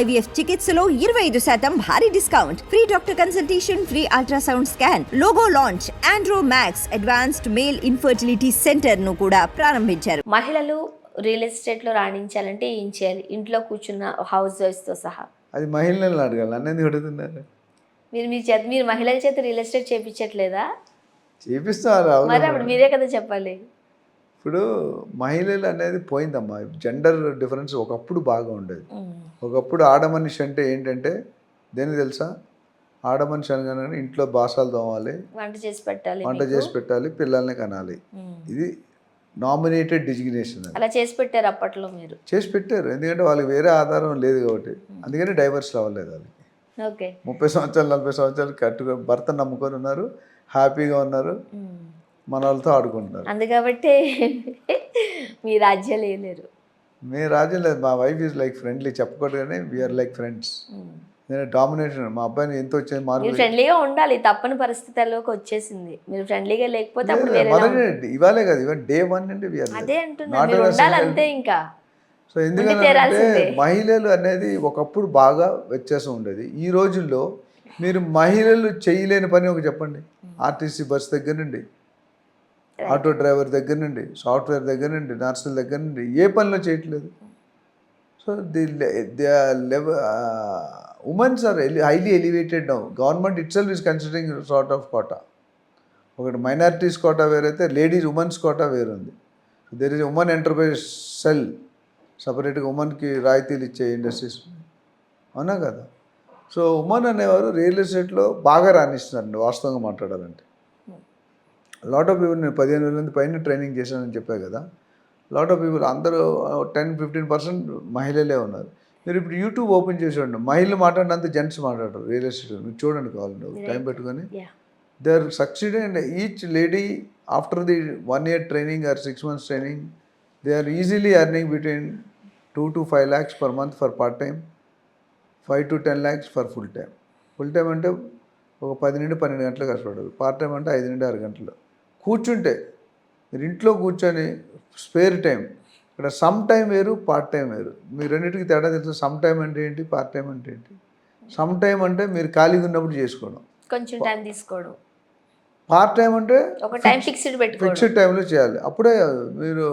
IVF చికిత్సలో ఇరవై ఐదు శాతం భారీ discount. Free doctor consultation free ultrasound scan logo launch Andro Max advanced male infertility సెంటర్ను కూడా ప్రారంభించారు. మహిళలు రియల్ ఎస్టేట్లో రాణించాలంటే ఏం చేయాలి? ఇంట్లో కూర్చున్న హౌస్ వైఫ్స్తో సహా. అది మహిళలను అడగాలి. నన్ను ఎందుకు అడుగుతున్నారు? మీరు మీ చేత మీరు మహిళల చేత రియల్ ఎస్టేట్ చేయించట్లేదా చేపిస్తారు. మరి అప్పుడు మీరే కదా చెప్పాలి. ఇప్పుడు మహిళలు అనేది పోయిందమ్మా. జెండర్ డిఫరెన్స్ ఒకప్పుడు బాగా ఉండేది. ఒకప్పుడు ఆడ మనిషి అంటే ఏంటంటే దేని తెలుసా? ఆడ మనిషి అనగానే ఇంట్లో బాసాలు తోమాలి వంట చేసి పెట్టాలి వంట. చేసి పెట్టాలి పిల్లల్ని కనాలి. ఇది నామినేటెడ్ డిజిగ్నేషన్ అలా చేసి పెట్టారు అప్పట్లో మీరు? చేసి పెట్టారు. ఎందుకంటే వాళ్ళకి వేరే ఆధారం లేదు కాబట్టి. అందుకని డైవర్స్ అవ్వలేదు వాళ్ళకి. ఓకే. ముప్పై సంవత్సరాలు నలభై సంవత్సరాలు కట్టుగా భర్త నమ్ముకొని ఉన్నారు హ్యాపీగా ఉన్నారు. మన వాళ్ళతో ఆడుకుంటున్నారు అందుకబట్టే మీ రాజ్యాలు వేయలేరు మీ రాజ్యం లేదు. మా వైఫ్ ఈజ్ లైక్ ఫ్రెండ్లీ చెప్పకూడదుగానే వీఆర్ లైక్ ఫ్రెండ్స్. నేను డామినేషన్ మా అబ్బాయిని ఎంత వచ్చింది మీరు మార్పు ఫ్రెండ్లీగా ఉండాలి. తప్పని పరిస్థితుల్లోకి వచ్చేసింది. మీరు ఫ్రెండ్లీగా లేకపోతే అప్పుడు ఇవాళే కాదు. ఇవాళ డే వన్ వీఆర్ అదే ఉండాలి అంతే ఇంకా. సో ఎందుకంటే. మహిళలు అనేది ఒకప్పుడు బాగా వ్యత్యాసం ఉండేది. ఈ రోజుల్లో మీరు మహిళలు చేయలేని పని ఒక చెప్పండి. ఆర్టీసీ బస్ దగ్గర నుండి ఆటో డ్రైవర్ దగ్గర నుండి సాఫ్ట్వేర్ దగ్గర నుండి నర్సుల దగ్గర నుండి ఏ పనిలో చేయట్లేదు. So the level women's are highly elevated now. Government itself is considering sort of quota. ఒకటి మైనారిటీస్ కోటా వేరైతే ladies women's quota వేరుంది. There is women enterprise cell. సపరేట్గా ఉమెన్కి రాయితీలు ఇచ్చే ఇండస్ట్రీస్. అవునా కదా? సో ఉమెన్ అనేవారు రియల్ ఎస్టేట్లో బాగా రాణిస్తున్నారండి వాస్తవంగా మాట్లాడాలంటే. లాట్ ఆఫ్ పీపుల్ నేను పదిహేను వేల మంది పైన ట్రైనింగ్ చేశానని చెప్పా కదా. లాట్ ఆఫ్ పీపుల్ అందరూ టెన్ ఫిఫ్టీన్ పర్సెంట్ మహిళలే ఉన్నారు. మీరు ఇప్పుడు యూట్యూబ్ ఓపెన్ చేసి చూడండి మహిళలు మాట్లాడినంత జెంట్స్ మాట్లాడరు రియల్ ఎస్టేట్ మీరు చూడండి కావాలండి టైం పెట్టుకొని. They are succeeded and each lady after the one year training or six months training they are easily earning between two to five lakhs per month for part time five to ten lakhs for full time full time అంటే ఒక పది నుండి పన్నెండు గంటలు కష్టపడాలి part time అంటే ఐదు నుండి ఆరు గంటలు. కూర్చుంటే మీరు ఇంట్లో కూర్చొని స్పేర్ టైం ఇక్కడ సమ్ టైం వేరు పార్ట్ టైం వేరు. మీరు రెండింటికి తేడా తెలుసు సమ్ టైం అంటే ఏంటి పార్ట్ టైం అంటే ఏంటి? సమ్ టైం అంటే మీరు ఖాళీగా ఉన్నప్పుడు చేసుకోవడం. కొంచెం టైం తీసుకోవడం. పార్ట్ టైం అంటే ఒక టైం ఫిక్స్డ్ ఫిక్స్డ్ టైంలో చేయాలి. అప్పుడే మీరు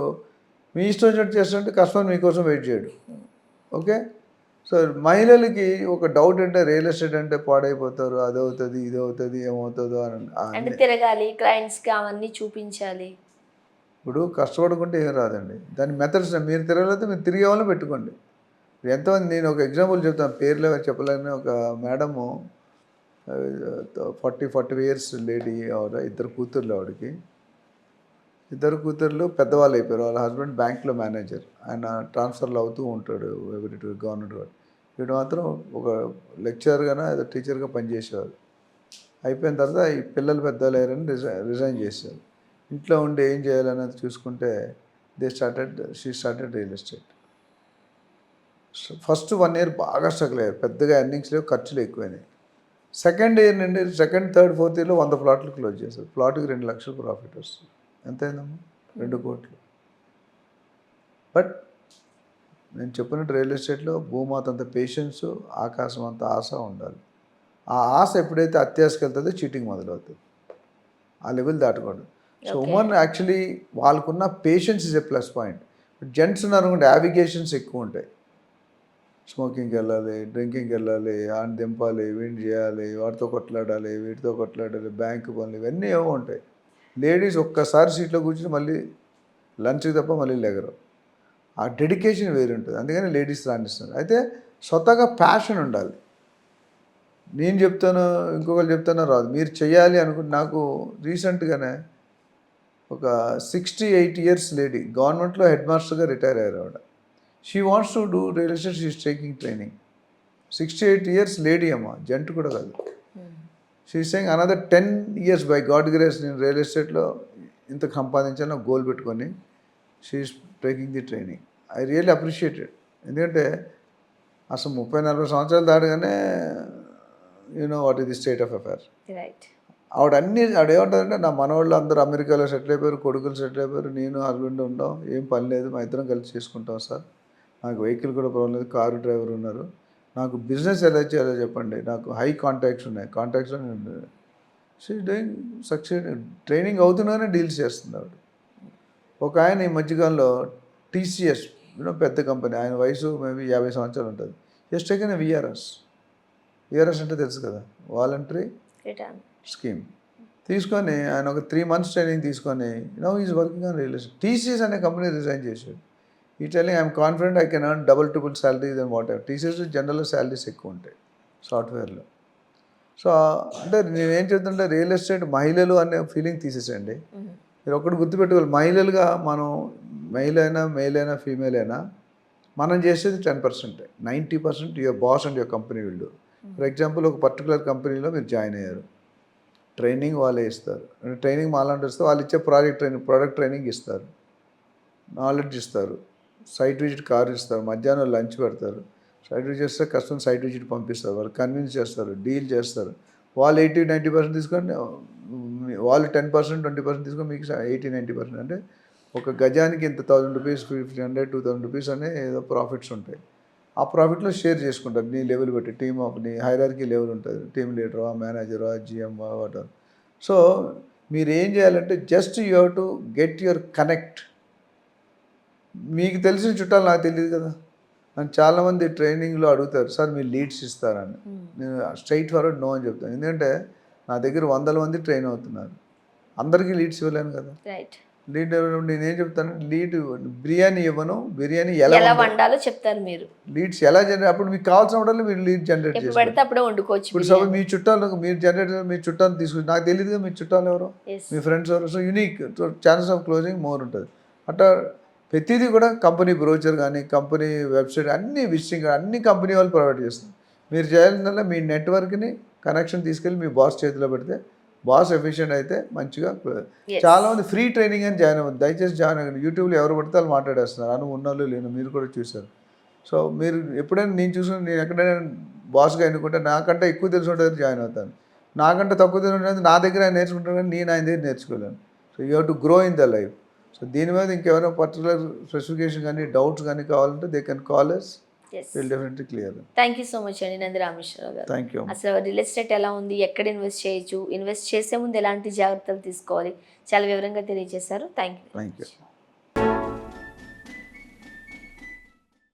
మీ ఇష్టం వచ్చినట్టు చేస్తుంటే కస్టమర్ మీకోసం వెయిట్ చేయడు. ఓకే? సో మహిళలకి ఒక డౌట్ అంటే రియల్ ఎస్టేట్ అంటే పాడైపోతారు అది అవుతుంది ఇది అవుతుంది ఏమవుతుందో అని అంటే తిరగాలి క్లయింట్స్కి అవన్నీ చూపించాలి. ఇప్పుడు కష్టపడుకుంటే ఏం రాదండి. దాని మెథడ్స్ మీరు తిరగలేకపోతే మీరు తిరిగే వాళ్ళని పెట్టుకోండి. ఎంతమంది నేను ఒక ఎగ్జాంపుల్ చెప్తాను పేర్లే చెప్పలేని ఒక madam forty forty years lady ఆవిడ ఇద్దరు కూతుర్లు ఆవిడకి. ఇద్దరు కూతుర్లు పెద్దవాళ్ళు అయిపోయారు. వాళ్ళ హస్బెండ్ బ్యాంక్లో మేనేజర్. ఆయన ట్రాన్స్ఫర్లు అవుతూ ఉంటాడు ఎవరి గవర్నమెంట్ కూడా వీడు మాత్రం ఒక లెక్చరర్గానో ఏదో టీచర్గా పనిచేసేవారు అయిపోయిన తర్వాత ఈ పిల్లలు పెద్దవాళ్ళు అయ్యారని రిజైన్ రిజైన్ చేశారు. ఇంట్లో ఉండి ఏం చేయాలనేది చూసుకుంటే they started she started real estate. First one year బాగా స్ట్రగుల్ అయ్యారు. పెద్దగా ఎర్నింగ్స్ లేవు ఖర్చులు ఎక్కువైనాయి. సెకండ్ ఇయర్ నుండి సెకండ్ థర్డ్ ఫోర్త్ ఇయర్లో వంద ప్లాట్లు క్లోజ్ చేశారు. ప్లాట్కి రెండు లక్షలు ప్రాఫిట్ వస్తుంది. ఎంత అయిందమ్మా రెండు కోట్లు. బట్ నేను చెప్పినట్టు రియల్ ఎస్టేట్లో భూమాత అంత పేషెన్స్ ఆకాశం అంత ఆశ ఉండాలి. ఆ ఆశ ఎప్పుడైతే అత్యాశకి వెళ్తుందో చీటింగ్ మొదలవుతుంది. ఆ లెవెల్ దాటకూడదు సో ఉమెన్ యాక్చువల్లీ వాళ్ళకున్న patience is a plus point gents ఉన్నారు అనుకుంటే యావిగేషన్స్ ఎక్కువ ఉంటాయి. స్మోకింగ్కి వెళ్ళాలి డ్రింకింగ్కి వెళ్ళాలి ఆన్ దింపాలి వీడిని చేయాలి వాటితో కొట్లాడాలి వీటితో కొట్లాడాలి బ్యాంకు పనులు ఇవన్నీ ఏవో ఉంటాయి. లేడీస్ ఒక్కసారి సీట్లో కూర్చుని మళ్ళీ లంచ్ తప్ప మళ్ళీ లేగరు. ఆ డెడికేషన్ వేరు ఉంటుంది. అందుకని లేడీస్ రాణిస్తున్నారు. అయితే స్వతహాగా ప్యాషన్ ఉండాలి. నేను చెప్తాను ఇంకొకరు చెప్తానో రాదు. మీరు చేయాలి అనుకుంటే నాకు రీసెంట్గానే ఒక సిక్స్టీ ఎయిట్ ఇయర్స్ లేడీ గవర్నమెంట్లో హెడ్ మాస్టర్గా రిటైర్ అయ్యారు ఆవిడ. She wants to do real estate she's taking training. Sixty eight years lady అమ్మ జంట్ కూడా కాదు. She saying another ten years by god grace నేను రియల్ ఎస్టేట్లో ఇంత సంపాదించాలని గోల్ పెట్టుకొని she's taking the training I really appreciated ఎందుకంటే అసలు ముప్పై నలభై సంవత్సరాలు దాటగానే you know what is the state of affair right ఆవిడ అన్ని ఆవిడ ఏమంటుందంటే నా మనవాళ్ళు అందరూ అమెరికాలో సెటిల్ అయిపోయారు కొడుకులు సెటిల్ అయిపోయారు నేను హస్బెండ్ ఉండాం ఏం పని లేదు మా ఇద్దరం కలిసి చేసుకుంటాం సార్. నాకు వెహికల్ కూడా ప్రాబ్లం లేదు కారు డ్రైవర్ ఉన్నారు. నాకు బిజినెస్ ఎలా చేయాలో చెప్పండి. నాకు హై కాంటాక్ట్స్ ఉన్నాయి. Contacts she doing success training అవుతున్నానే deals చేస్తుంది ఆవిడ ఒక ఆయన ఈ మధ్యకాలంలో టీసీఎస్ యూనో పెద్ద కంపెనీ ఆయన వయసు మేబీ యాభై సంవత్సరాలు ఉంటుంది. జస్ట్ టేకెన్ విఆర్ఎస్ విఆర్ఎస్ అంటే తెలుసు కదా? వాలంటరీ స్కీమ్ తీసుకొని ఆయన ఒక త్రీ మంత్స్ ట్రైనింగ్ తీసుకొని now is working on real estate TCS అనే కంపెనీ రిజైన్ చేశాడు. ఈ telling I'm confident I can earn double triple salaries and whatever TCS general salaries ఎక్కువ ఉంటాయి సాఫ్ట్వేర్లో సో అంటే నేనేం చెప్తుంటే రియల్ ఎస్టేట్ మహిళలు అనే ఫీలింగ్ తీసేసండి మీరు ఒకటి గుర్తుపెట్టుకోవాలి మహిళలుగా మనం మెయిల్ అయినా మెయిల్ అయినా ఫీమేల్ అయినా మనం చేసేది ten percent ninety percent your boss and your company వీళ్ళు ఫర్ ఎగ్జాంపుల్ ఒక పర్టికులర్ కంపెనీలో మీరు జాయిన్ అయ్యారు. ట్రైనింగ్ వాళ్ళే ఇస్తారు. ట్రైనింగ్ మాలాంటి వస్తే వాళ్ళు ఇచ్చే ప్రాజెక్ట్ ట్రైనింగ్ ప్రోడక్ట్ ట్రైనింగ్ ఇస్తారు. నాలెడ్జ్ ఇస్తారు. సైట్ విజిట్ కార్ ఇస్తారు మధ్యాహ్నం లంచ్ పెడతారు. సైట్ విజిట్ చేస్తే కస్టమర్ సైట్ విజిట్ పంపిస్తారు వాళ్ళు కన్విన్స్ చేస్తారు డీల్ చేస్తారు. వాళ్ళు ఎయిటీ నైంటీ పర్సెంట్ తీసుకొని వాళ్ళు టెన్ పర్సెంట్ ట్వంటీ పర్సెంట్ తీసుకొని మీకు ఎయిటీ నైంటీ పర్సెంట్ అంటే ఒక గజానికి ఇంత thousand rupees fifty hundred two thousand rupees అనే ఏదో ప్రాఫిట్స్ ఉంటాయి. ఆ ప్రాఫిట్లో షేర్ చేసుకుంటారు. నీ లెవెల్ పెట్టి టీమ్ ఆఫ్ నీ హైరార్కీ లెవెల్ ఉంటుంది. టీమ్ లీడరా మేనేజరా జిఎం వాటర్ సో మీరు ఏం చేయాలంటే just you have to get your connect మీకు తెలిసిన చుట్టాలు నాకు తెలియదు కదా. నన్ను చాలామంది ట్రైనింగ్లో అడుగుతారు సార్ మీరు లీడ్స్ ఇస్తారని. నేను స్ట్రైట్ ఫార్వర్డ్ నో అని చెప్తాను. ఎందుకంటే నా దగ్గర వందల మంది ట్రైన్ అవుతున్నారు. అందరికీ లీడ్స్ ఇవ్వలేను కదా. లీడ్ నేనేం చెప్తాను? లీడ్ బిర్యానీ ఇవ్వను బిర్యానీ ఎలా వండాలి? చెప్తారు మీరు. లీడ్స్ ఎలా జనరేట్ అప్పుడు మీకు కావాల్సిన మీరు లీడ్ జనరేట్ అప్పుడే వండుకోవచ్చు ఇప్పుడు సపోజ్ మీ చుట్టాలు మీరు జనరేట్ మీ చుట్టాలు తీసుకుని నాకు తెలియదుగా మీ చుట్టాలు ఎవరు. మీ ఫ్రెండ్స్ ఎవరు. So unique chances of closing more ఉంటుంది. అట్లా ప్రతిదీ కూడా కంపెనీ బ్రోచర్ కానీ కంపెనీ వెబ్సైట్ అన్ని విజిటింగ్ అన్ని కంపెనీ వాళ్ళు ప్రొవైడ్ చేస్తారు మీరు చేయాల్సిందల్లా మీ నెట్వర్క్ని కనెక్షన్ తీసుకెళ్ళి మీ బాస్ చేతిలో పెడితే బాస్ ఎఫిషియెంట్ అయితే మంచిగా close. Yes. చాలా మంది ఫ్రీ ట్రైనింగ్ అని జాయిన్ అవ్వదు దయచేసి జాయిన్ అవ్వండి. యూట్యూబ్లో ఎవరు పడితే వాళ్ళు మాట్లాడేస్తున్నారు. అను ఉన్నోళ్ళు లేను మీరు కూడా చూశారు. సో మీరు ఎప్పుడైనా నేను చూసుకుని నేను ఎక్కడైనా బాస్గా ఎన్నుకుంటే నాకంటే ఎక్కువ తెలిసి ఉంటుంది జాయిన్ అవుతాను. నాకంటే తక్కువ తెలిసి ఉంటుంది నా దగ్గర ఆయన నేర్చుకుంటాను కానీ నేను ఆయన దగ్గర నేర్చుకోలేను. So you have to grow in the life. So దీని మీద ఇంకెవరైనా పర్టికులర్ స్పెసిఫికేషన్ కానీ డౌట్స్ కానీ కావాలంటే they can call clear thank you so much అండి నంది రామేశ్వరరావు గారు. అసలు రియల్ ఎస్టేట్ ఎలా ఉంది? ఎక్కడ ఇన్వెస్ట్ చేయొచ్చు? ఇన్వెస్ట్ చేసే ముందు ఎలాంటి జాగ్రత్తలు తీసుకోవాలి? చాలా వివరంగా తెలియజేశారు. Thank you